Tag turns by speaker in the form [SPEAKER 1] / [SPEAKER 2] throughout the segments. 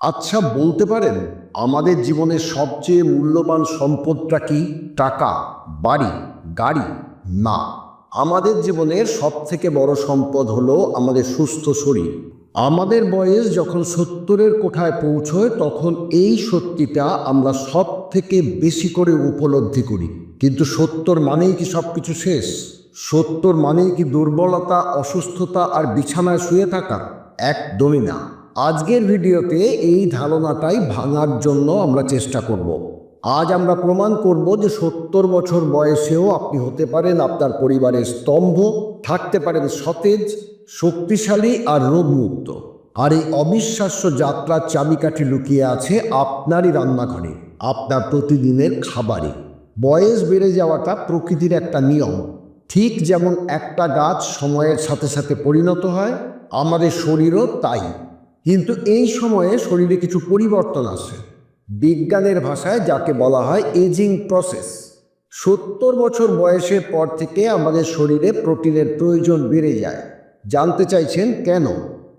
[SPEAKER 1] আচ্ছা বলতে পারেন আমাদের জীবনের সবচেয়ে মূল্যবান সম্পদটা কি? টাকা, বাড়ি, গাড়ি? না। আমাদের জীবনের সব থেকে বড় সম্পদ হলো আমাদের সুস্থ শরীর। আমাদের বয়স যখন সত্তরের কোঠায় পৌঁছয়, তখন এই সত্যিটা আমরা সব থেকে বেশি করে উপলব্ধি করি। কিন্তু সত্তর মানেই কি সব কিছু শেষ? সত্তর মানেই কি দুর্বলতা, অসুস্থতা আর বিছানায় শুয়ে থাকা? একদমই না। আজকের ভিডিওতে এই ধারণাটাই ভাঙার জন্য আমরা চেষ্টা করব। আজ আমরা প্রমাণ করব যে সত্তর বছর বয়সেও আপনি হতে পারেন আপনার পরিবারের স্তম্ভ, থাকতে পারেন সতেজ, শক্তিশালী আর রোগমুক্ত। আর এই অবিশ্বাস্য যাত্রার চাবিকাঠি লুকিয়ে আছে আপনারই রান্নাঘরে, আপনার প্রতিদিনের খাবারে। বয়স বেড়ে যাওয়াটা প্রকৃতির একটা নিয়ম। ঠিক যেমন একটা গাছ সময়ের সাথে সাথে পরিণত হয়, আমাদের শরীরও তাই। কিন্তু এই সময়ে শরীরে কিছু পরিবর্তন আসে বিজ্ঞানের ভাষায় যাকে বলা হয় এজিং প্রসেস সত্তর বছর বয়সের পর থেকে আমাদের শরীরে প্রোটিনের প্রয়োজন বেড়ে যায়। জানতে চাইছেন কেন?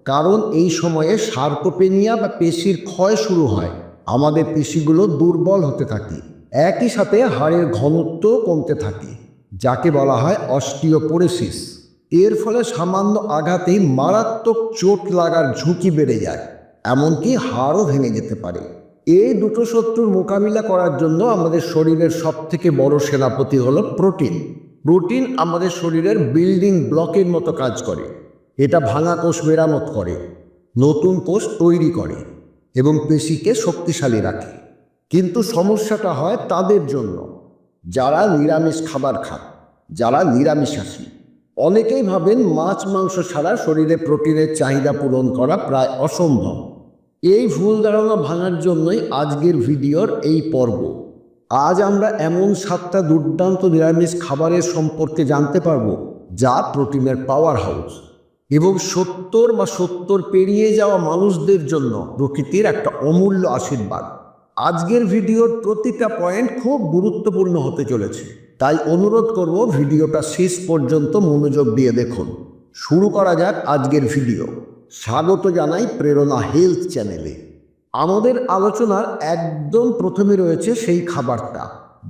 [SPEAKER 1] কারণ এই সময়ে সার্কোপেনিয়া বা পেশির ক্ষয় শুরু হয়। আমাদের পেশিগুলো দুর্বল হতে থাকে। একই সাথে হাড়ের ঘনত্ব কমতে থাকে। যাকে বলা হয় অস্টিওপোরেসিস এর ফলে সামান্য আঘাতেই মারাত্মক চোট লাগার ঝুঁকি বেড়ে যায়, এমনকি হাড়ও ভেঙে যেতে পারে। এই দুটো শত্রুর মোকাবিলা করার জন্য আমাদের শরীরের সবথেকে বড় সেনাপতি হলো প্রোটিন। প্রোটিন আমাদের শরীরের বিল্ডিং ব্লকের মতো কাজ করে। এটা ভাঙা কোষ মেরামত করে, নতুন কোষ তৈরি করে এবং পেশিকে শক্তিশালী রাখে। কিন্তু সমস্যাটা হয় তাদের জন্য। যারা নিরামিষ খাবার খান যারা নিরামিষাশী অনেকেই ভাবেন মাছ, মাংস ছাড়া শরীরে প্রোটিনের চাহিদা পূরণ করা প্রায় অসম্ভব। এই ভুল ধারণা ভাঙার জন্যই আজকের ভিডিওর এই পর্ব। আজ আমরা এমন সাতটা দুর্দান্ত নিরামিষ খাবারের সম্পর্কে জানতে পারব, যা প্রোটিনের পাওয়ার হাউস এবং সত্তর বা সত্তর পেরিয়ে যাওয়া মানুষদের জন্য প্রকৃতির একটা অমূল্য আশীর্বাদ। আজকের ভিডিওর প্রতিটা পয়েন্ট খুব গুরুত্বপূর্ণ হতে চলেছে। তাই অনুরোধ করব ভিডিওটা শেষ পর্যন্ত মনোযোগ দিয়ে দেখুন। শুরু করা যাক আজকের ভিডিও। স্বাগত জানাই প্রেরণা হেলথ চ্যানেলে। আমাদের আলোচনার একদম প্রথমে রয়েছে সেই খাবারটা,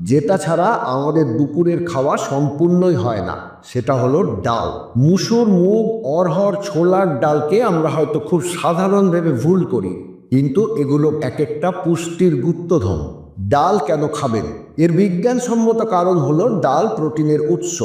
[SPEAKER 1] যেটা ছাড়া আমাদের দুপুরের খাওয়া সম্পূর্ণই হয় না। সেটা হলো ডাল। মুসুর মুগ অরহর ছোলার ডালকে আমরা হয়তো খুব সাধারণভাবে ভুল করি, কিন্তু এগুলো এক একটা পুষ্টির গুপ্তধন। ডাল কেন খাবেন? এর বিজ্ঞানসম্মত কারণ হলো ডাল প্রোটিনের উৎস।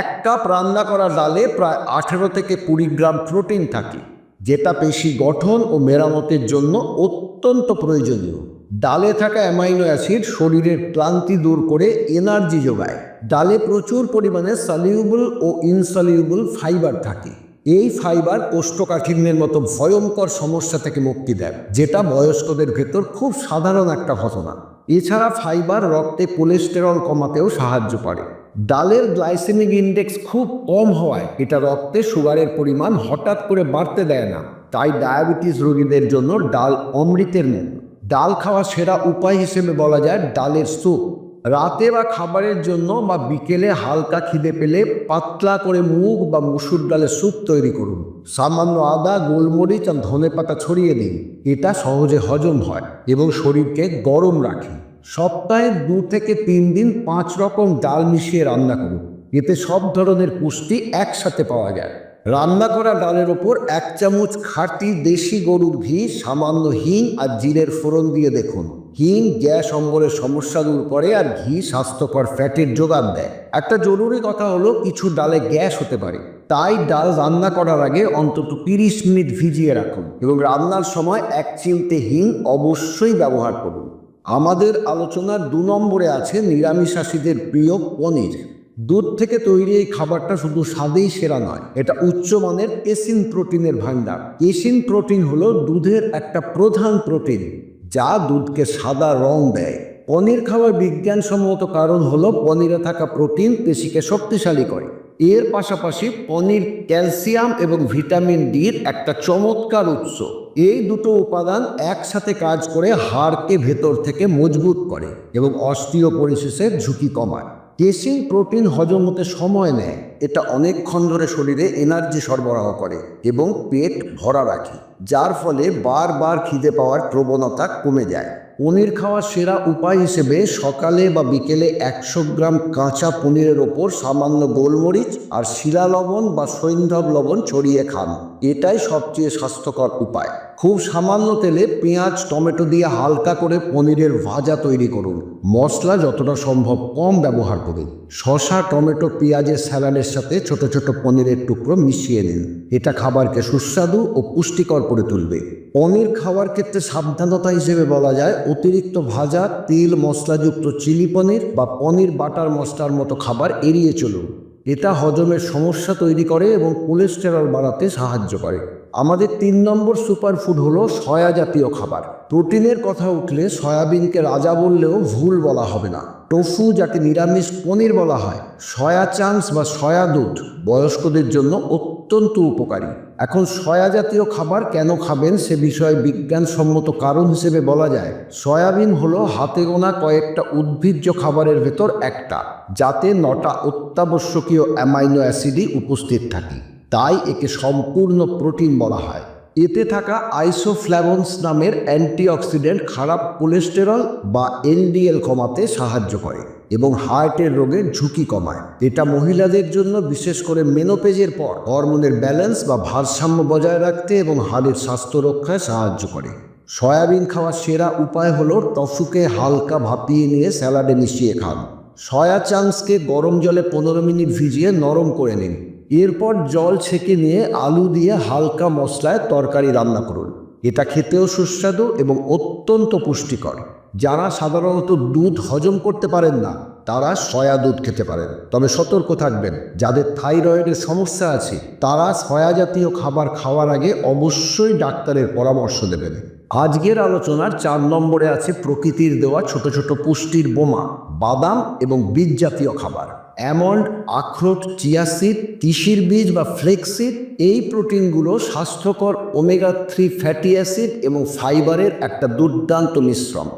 [SPEAKER 1] এক কাপ রান্না করা ডালে প্রায় আঠেরো থেকে কুড়ি গ্রাম প্রোটিন থাকে, যেটা পেশি গঠন ও মেরামতের জন্য অত্যন্ত প্রয়োজনীয়। ডালে থাকা অ্যামাইনো অ্যাসিড শরীরের ক্লান্তি দূর করে এনার্জি যোগায়। ডালে প্রচুর পরিমাণে সলিউবল ও ইনসলিউবল ফাইবার থাকে। এই ফাইবার কোষ্ঠকাঠিন্যের মতো ভয়ঙ্কর সমস্যা থেকে মুক্তি দেয়, যেটা বয়স্কদের ভেতর খুব সাধারণ একটা ঘটনা। এছাড়া ফাইবার রক্তে কোলেস্টেরল কমাতেও সাহায্য করে। ডালের গ্লাইসেমিক ইন্ডেক্স খুব কম হওয়ায় এটা রক্তে সুগারের পরিমাণ হঠাৎ করে বাড়তে দেয় না। তাই ডায়াবেটিস রোগীদের জন্য ডাল অমৃতের মতো ডাল খাওয়া সেরা উপায় হিসেবে বলা যায় ডালের স্যুপ। রাতে বা খাবারের জন্য বা বিকেলে হালকা খিদে পেলে পাতলা করে মুগ বা মুসুর ডালের স্যুপ তৈরি করুন। সামান্য আদা, গোলমরিচ আর ধনে পাতা ছড়িয়ে দিন। এটা সহজে হজম হয় এবং শরীরকে গরম রাখে। সপ্তাহে দু থেকে তিন দিন পাঁচ রকম ডাল মিশিয়ে রান্না করুন। এতে সব ধরনের পুষ্টি একসাথে পাওয়া যায়। রান্না করা ডালের ওপর এক চামচ খাঁটি দেশি গরুর ঘি, সামান্য হিং আর জিরের ফোড়ন দিয়ে দেখুন। হিং গ্যাস অম্বলের সমস্যা দূর করে আর ঘি স্বাস্থ্যকর ফ্যাটের যোগান দেয়। একটা জরুরি কথা হলো, কিছু ডালে গ্যাস হতে পারে। তাই ডাল রান্না করার আগে অন্তত তিরিশ মিনিট ভিজিয়ে রাখুন এবং রান্নার সময় এক চিমটে হিং অবশ্যই ব্যবহার করুন। আমাদের আলোচনার দু নম্বরে আছে নিরামিষাসীদের প্রিয় পনির। দুধ থেকে তৈরি এই খাবারটা শুধু স্বাদেই সেরা নয়, এটা উচ্চমানের কেসিন প্রোটিনের ভাণ্ডার। কেসিন প্রোটিন হলো দুধের একটা প্রধান প্রোটিন। যা দুধকে সাদা রং দেয়। পনির খাওয়ার বিজ্ঞানসম্মত কারণ হলো পনিরে থাকা প্রোটিন পেশিকে শক্তিশালী করে। এর পাশাপাশি পনির ক্যালসিয়াম এবং ভিটামিন ডির একটা চমৎকার উৎস। এই দুটো উপাদান একসাথে কাজ করে হাড়কে ভেতর থেকে মজবুত করে এবং অস্টিওপরিসিসের ঝুঁকি কমায়। কেসিন প্রোটিন হজম হতে সময় নেয়। এটা অনেকক্ষণ ধরে শরীরে এনার্জি সরবরাহ করে এবং পেট ভরা রাখে। যার ফলে বারবার খিদে পাওয়ার প্রবণতা কমে যায়। পনির খাওয়ার সেরা উপায় হিসেবে সকালে বা বিকেলে একশো গ্রাম কাঁচা পনিরের ওপর সামান্য গোলমরিচ আর শিলা লবণ বা সৈন্ধব লবণ ছড়িয়ে খান। এটাই সবচেয়ে স্বাস্থ্যকর উপায়। খুব সামান্য তেলে পেঁয়াজ, টমেটো দিয়ে হালকা করে পনিরের ভাজা তৈরি করুন। মশলা যতটা সম্ভব কম ব্যবহার করুন। শশা টমেটো, পেঁয়াজের স্যালাডের সাথে ছোট ছোট পনিরের টুকরো মিশিয়ে নিন। এটা খাবারকে সুস্বাদু ও পুষ্টিকর করে তুলবে। পনির খাওয়ার ক্ষেত্রে সাবধানতা হিসেবে বলা যায়, অতিরিক্ত ভাজা, তেল, মশলাযুক্ত চিলি পনির বা পনির বাটার মশলার মতো খাবার এড়িয়ে চলুন। এটা হজমের সমস্যা তৈরি করে এবং কোলেস্টেরল বাড়াতে সাহায্য করে। আমাদের তিন নম্বর সুপারফুড হলো সয়া জাতীয় খাবার। প্রোটিনের কথা উঠলে সয়াবিনকে রাজা বললেও ভুল বলা হবে না। টোফু, যাকে নিরামিষ পনির বলা হয়, সয়া চান্স বা সয়া দুধ বয়স্কদের জন্য অত্যন্ত উপকারী। এখন সয়া জাতীয় খাবার কেন খাবেন সে বিষয়ে বিজ্ঞানসম্মত কারণ হিসেবে বলা যায়। সয়াবিন হলো হাতে গোনা কয়েকটা উদ্ভিজ্জ খাবারের ভেতর একটা, যাতে নটা অত্যাবশ্যকীয় অ্যামাইনো অ্যাসিডই উপস্থিত থাকে। তাই একে সম্পূর্ণ প্রোটিন বলা হয়। এতে থাকা আইসোফ্ল্যাভন্স নামের অ্যান্টিঅক্সিডেন্ট খারাপ কোলেস্টেরল বা এলডিএল কমাতে সাহায্য করে এবং হার্টের রোগের ঝুঁকি কমায়। এটা মহিলাদের জন্য বিশেষ করে মেনোপেজের পর হরমোনের ব্যালেন্স বা ভারসাম্য বজায় রাখতে এবং হাড়ের স্বাস্থ্য রক্ষায় সাহায্য করে। সয়াবিন খাওয়ার সেরা উপায় হলো টফুকে হালকা ভাপিয়ে নিয়ে স্যালাডে মিশিয়ে খান। সয়া চাংসকে গরম জলে পনেরো মিনিট ভিজিয়ে নরম করে নিন। এরপর জল ছেঁকে নিয়ে আলু দিয়ে হালকা মশলায় তরকারি রান্না করুন। এটা খেতেও সুস্বাদু এবং অত্যন্ত পুষ্টিকর। যারা সাধারণত দুধ হজম করতে পারেন না, তারা সয়া দুধ খেতে পারেন। তবে সতর্ক থাকবেন, যাদের থাইরয়েডের সমস্যা আছে, তারা সয়া জাতীয় খাবার খাওয়ার আগে অবশ্যই ডাক্তারের পরামর্শ দেবেন। আজকের আলোচনার চার নম্বরে আছে প্রকৃতির দেওয়া ছোট ছোট পুষ্টির বোমা, বাদাম এবং বীজ জাতীয় খাবার। অ্যামন্ড আখরোট, চিয়াসিড, তিসির বীজ বা ফ্লেক্সিড, এই প্রোটিনগুলো স্বাস্থ্যকর ওমেগা থ্রি ফ্যাটি অ্যাসিড এবং ফাইবারের একটা দুর্দান্ত মিশ্রণ।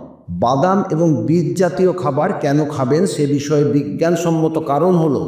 [SPEAKER 1] বাদাম এবং বীজ জাতীয় খাবার কেন খাবেন সে বিষয়ে বিজ্ঞানসম্মত কারণ হলো,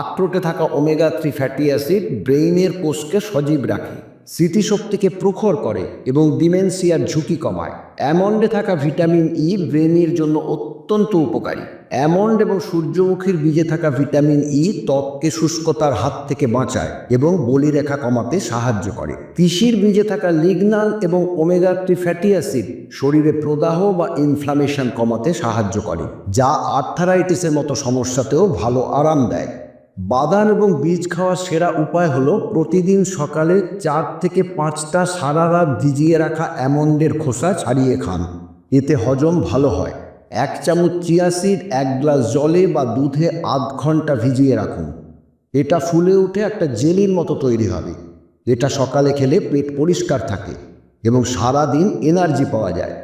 [SPEAKER 1] আখরোটে থাকা ওমেগা থ্রি ফ্যাটি অ্যাসিড ব্রেইনের কোষকে সজীব রাখে। স্মৃতিশক্তিকে প্রখর করে এবং ডিমেনসিয়ার ঝুঁকি কমায়। অ্যামন্ডে থাকা ভিটামিন ই ব্রেনের জন্য অত্যন্ত উপকারী। অ্যামন্ড এবং সূর্যমুখীর বীজে থাকা ভিটামিন ই ত্বককে শুষ্কতার হাত থেকে বাঁচায় এবং বলিরেখা কমাতে সাহায্য করে। তিসির বীজে থাকা লিগনাল এবং ওমেগা থ্রি ফ্যাটি অ্যাসিড শরীরে প্রদাহ বা ইনফ্লামেশন কমাতে সাহায্য করে, যা আর্থারাইটিসের মতো সমস্যাতেও ভালো আরাম দেয়। বাদাম এবং বীজ খাওয়ার সেরা উপায় হলো প্রতিদিন সকালে চার থেকে পাঁচটা সারা রাত ভিজিয়ে রাখা অ্যামন্ডের খোসা ছাড়িয়ে খান। এতে হজম ভালো হয়। এক চামচ চিয়াসিড এক গ্লাস জলে বা দুধে আধ ঘণ্টা ভিজিয়ে রাখুন। এটা ফুলে উঠে একটা জেলির মতো তৈরি হবে। এটা সকালে খেলে পেট পরিষ্কার থাকে এবং সারা দিন এনার্জি পাওয়া যায়।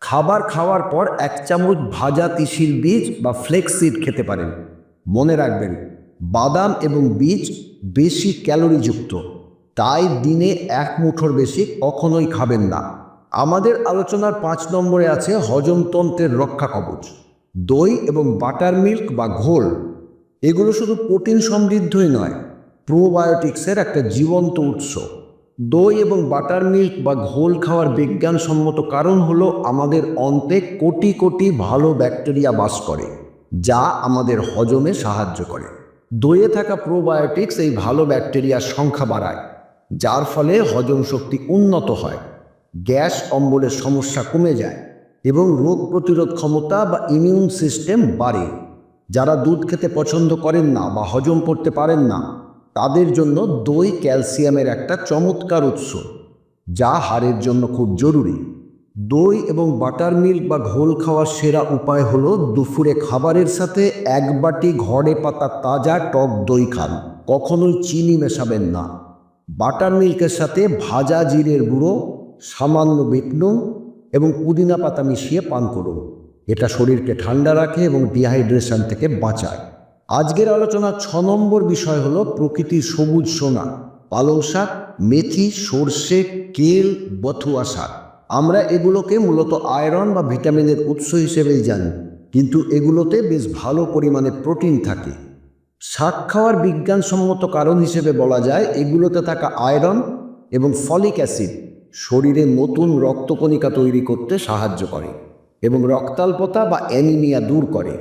[SPEAKER 1] খাবার খাওয়ার পর এক চামচ ভাজা তিসির বীজ বা ফ্লেক্সিড খেতে পারেন। মনে রাখবেন বাদাম এবং বীজ বেশি ক্যালোরিযুক্ত। তাই দিনে এক মুঠোর বেশি কখনোই খাবেন না। আমাদের আলোচনার পাঁচ নম্বরে আছে হজমতন্ত্রের রক্ষা কবচ। দই এবং বাটার মিল্ক বা ঘোল, এগুলো শুধু প্রোটিন সমৃদ্ধই নয়, প্রোবায়োটিক্সের একটা জীবন্ত উৎস। দই এবং বাটার মিল্ক বা ঘোল খাওয়ার বিজ্ঞানসম্মত কারণ হলো আমাদের অন্তে কোটি কোটি ভালো ব্যাকটেরিয়া বাস করে, যা আমাদের হজমে সাহায্য করে। দইয়ে থাকা প্রোবায়োটিক্স এই ভালো ব্যাকটেরিয়ার সংখ্যা বাড়ায়, যার ফলে হজম শক্তি উন্নত হয়, গ্যাস অম্বলের সমস্যা কমে যায় এবং রোগ প্রতিরোধ ক্ষমতা বা ইমিউন সিস্টেম বাড়ে। যারা দুধ খেতে পছন্দ করেন না বা হজম করতে পারেন না, তাদের জন্য দই ক্যালসিয়ামের একটা চমৎকার উৎস, যা হাড়ের জন্য খুব জরুরি। দই এবং বাটার মিল্ক বা ঘোল খাওয়ার সেরা উপায় হলো দুপুরে খাবারের সাথে এক বাটি ঘরে পাতা তাজা টক দই খান। কখনোই চিনি মেশাবেন না। বাটার মিল্কের সাথে ভাজা জিরের গুঁড়ো, সামান্য বিটনু এবং পুদিনা পাতা মিশিয়ে পান করুন। এটা শরীরকে ঠান্ডা রাখে এবং ডিহাইড্রেশন থেকে বাঁচায়। আজকের আলোচনার ছ নম্বর বিষয় হলো প্রকৃতির সবুজ সোনা। পালং শাক, মেথি, সর্ষে, কেল, বথুয়া শাক। আমরা এগুলোকে মূলত আয়রন বা ভিটামিনের উৎস হিসেবেই জানি, কিন্তু এগুলোতে বেশ ভালো পরিমাণে প্রোটিন থাকে। শাক খাওয়ার বিজ্ঞানসম্মত কারণ হিসেবে বলা যায়, এগুলোতে থাকা আয়রন এবং ফলিক অ্যাসিড শরীরে নতুন রক্তকণিকা তৈরি করতে সাহায্য করে এবং রক্তাল্পতা বা অ্যানিমিয়া দূর করে।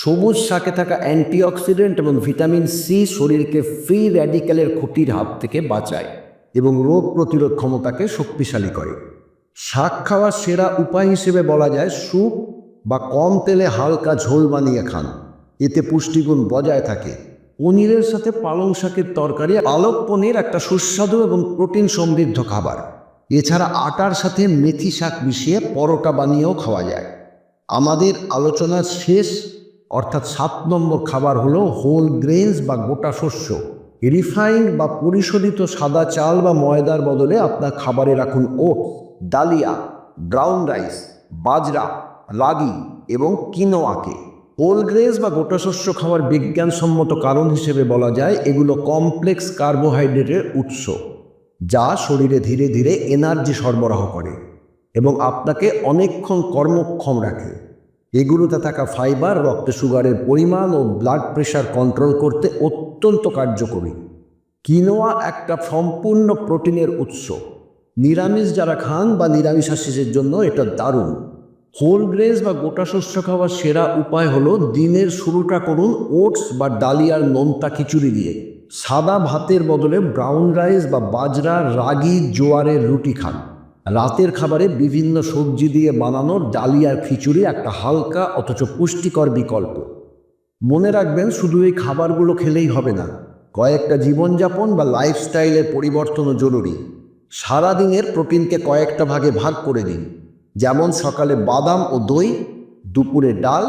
[SPEAKER 1] সবুজ শাকে থাকা অ্যান্টিঅক্সিডেন্ট এবং ভিটামিন সি শরীরকে ফ্রি র্যাডিক্যালের ক্ষতির হাত থেকে বাঁচায় এবং রোগ প্রতিরোধ ক্ষমতাকে শক্তিশালী করে। শাক খাওয়ার সেরা উপায় হিসেবে বলা যায় স্যুপ বা কম তেলে হালকা ঝোল বানিয়ে খান। এতে পুষ্টিগুণ বজায় থাকে। পনিরের সাথে পালং শাকের তরকারি, পালক পনির একটা সুস্বাদু এবং প্রোটিন সমৃদ্ধ খাবার। এছাড়া আটার সাথে মেথি শাক মিশিয়ে পরোটা বানিয়েও খাওয়া যায়। আমাদের আলোচনার শেষ, অর্থাৎ সাত নম্বর খাবার হলো হোল গ্রেনস বা গোটা শস্য। রিফাইন্ড বা পরিশোধিত সাদা চাল বা ময়দার বদলে আপনার খাবারে রাখুন ওটস। ডালিয়া ব্রাউন রাইস বাজরা, রাগি এবং কিনোয়াকে। হোল গ্রেনস বা গোটা শস্য খাওয়ার বিজ্ঞানসম্মত কারণ হিসেবে বলা যায় এগুলো কমপ্লেক্স কার্বোহাইড্রেটের উৎস, যা শরীরে ধীরে ধীরে এনার্জি সরবরাহ করে এবং আপনাকে অনেকক্ষণ কর্মক্ষম রাখে। এগুলোতে থাকা ফাইবার রক্তে সুগারের পরিমাণ ও ব্লাড প্রেশার কন্ট্রোল করতে অত্যন্ত কার্যকরী। কিনোয়া একটা সম্পূর্ণ প্রোটিনের উৎস। নিরামিষ যারা খান বা নিরামিষাশীদের জন্য এটা দারুণ। হোল গ্রেস বা গোটা শস্য খাওয়ার সেরা উপায় হলো দিনের শুরুটা করুন ওটস বা ডালিয়ার নোনতা খিচুড়ি দিয়ে। সাদা ভাতের বদলে ব্রাউন রাইস বা বাজরা, রাগি, জোয়ারের রুটি খান। রাতের খাবারে বিভিন্ন সবজি দিয়ে বানানো ডালিয়ার খিচুড়ি একটা হালকা অথচ পুষ্টিকর বিকল্প। মনে রাখবেন, শুধু এই খাবারগুলো খেলেই হবে না, কয়েকটা জীবনযাপন বা লাইফস্টাইলের পরিবর্তনও জরুরি। সারাদিনের প্রোটিনকে কয়েকটা ভাগে ভাগ করে দিন যেমন সকালে বাদাম ও দই, দুপুরে ডাল,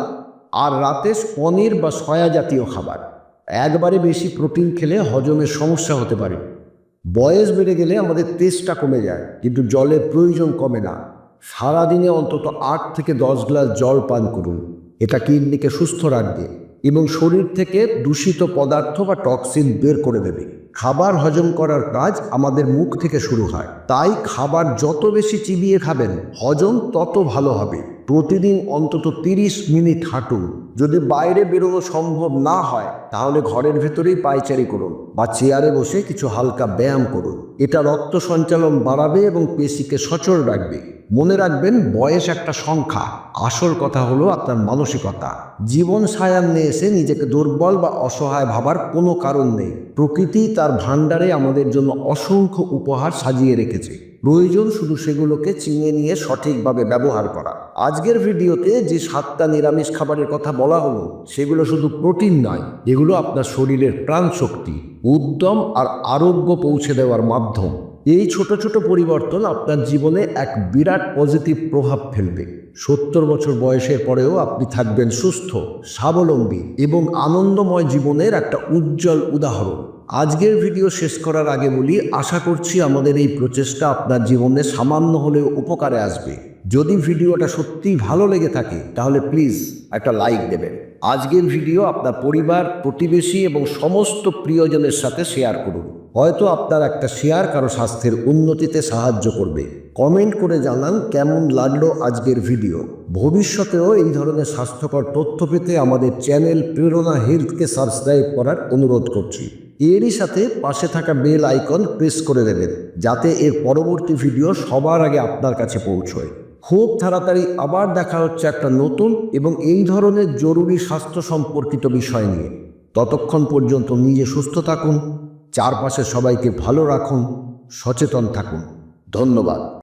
[SPEAKER 1] আর রাতে পনির বা সয়া জাতীয় খাবার। একবারে বেশি প্রোটিন খেলে হজমের সমস্যা হতে পারে। বয়স বেড়ে গেলে আমাদের তেজটা কমে যায়, কিন্তু জলের প্রয়োজন কমে না। সারাদিনে অন্তত আট থেকে দশ গ্লাস জল পান করুন। এটা কিডনিকে সুস্থ রাখবে। এবং শরীর থেকে দূষিত পদার্থ বা টক্সিন বের করে দেবে। খাবার হজম করার কাজ আমাদের মুখ থেকে শুরু হয়। তাই খাবার যত বেশি চিবিয়ে খাবেন, হজম তত ভালো হবে। প্রতিদিন অন্তত তিরিশ মিনিট হাঁটুন। যদি বাইরে বেরোনো সম্ভব না হয়, তাহলে ঘরের ভেতরেই পায়চারি করুন বা চেয়ারে বসে কিছু হালকা ব্যায়াম করুন। এটা রক্ত সঞ্চালন বাড়াবে এবং পেশিকে সচল রাখবে। মনে রাখবেন, বয়স একটা সংখ্যা। আসল কথা হলো আপনার মানসিকতা। জীবন সায়ান্নে এসে নিজেকে দুর্বল বা অসহায় ভাবার কোনো কারণ নেই। প্রকৃতি তার ভাণ্ডারে আমাদের জন্য অসংখ্য উপহার সাজিয়ে রেখেছে। প্রয়োজন শুধু সেগুলোকে চিনে নিয়ে সঠিকভাবে ব্যবহার করা। আজকের ভিডিওতে যে সাতটা নিরামিষ খাবারের কথা বলা হলো, সেগুলো শুধু প্রোটিন নয় এগুলো আপনার শরীরের প্রাণ শক্তি উদ্যম আর আরোগ্য পৌঁছে দেওয়ার মাধ্যম। এই ছোট ছোট পরিবর্তন আপনার জীবনে এক বিরাট পজিটিভ প্রভাব ফেলবে। সত্তর বছর বয়সের পরেও আপনি থাকবেন সুস্থ, স্বাবলম্বী এবং আনন্দময় জীবনের একটা উজ্জ্বল উদাহরণ। আজকের ভিডিও শেষ করার আগে বলি, আশা করছি আমাদের এই প্রচেষ্টা আপনার জীবনে সামান্য হলেও উপকারে আসবে। যদি ভিডিওটা সত্যিই ভালো লেগে থাকে, তাহলে প্লিজ একটা লাইক দেবেন। আজকের ভিডিও আপনার পরিবার, প্রতিবেশী এবং সমস্ত প্রিয়জনের সাথে শেয়ার করুন। হয়তো আপনার একটা শেয়ার কারও স্বাস্থ্যের উন্নতিতে সাহায্য করবে। কমেন্ট করে জানান কেমন লাগল আজকের ভিডিও ভবিষ্যতেও এই ধরনের স্বাস্থ্যকর তথ্য পেতে আমাদের চ্যানেল প্রেরণা হেলথকে সাবস্ক্রাইব করার অনুরোধ করছি। এরই সাথে পাশে থাকা বেল আইকন প্রেস করে দেবেন, যাতে এর পরবর্তী ভিডিও সবার আগে আপনার কাছে পৌঁছয়। খুব তাড়াতাড়ি আবার দেখা হচ্ছে একটা নতুন এবং এই ধরনের জরুরি স্বাস্থ্য সম্পর্কিত বিষয় নিয়ে। ততক্ষণ পর্যন্ত নিজে সুস্থ থাকুন, চারপাশে সবাইকে ভালো রাখুন, সচেতন থাকুন। ধন্যবাদ।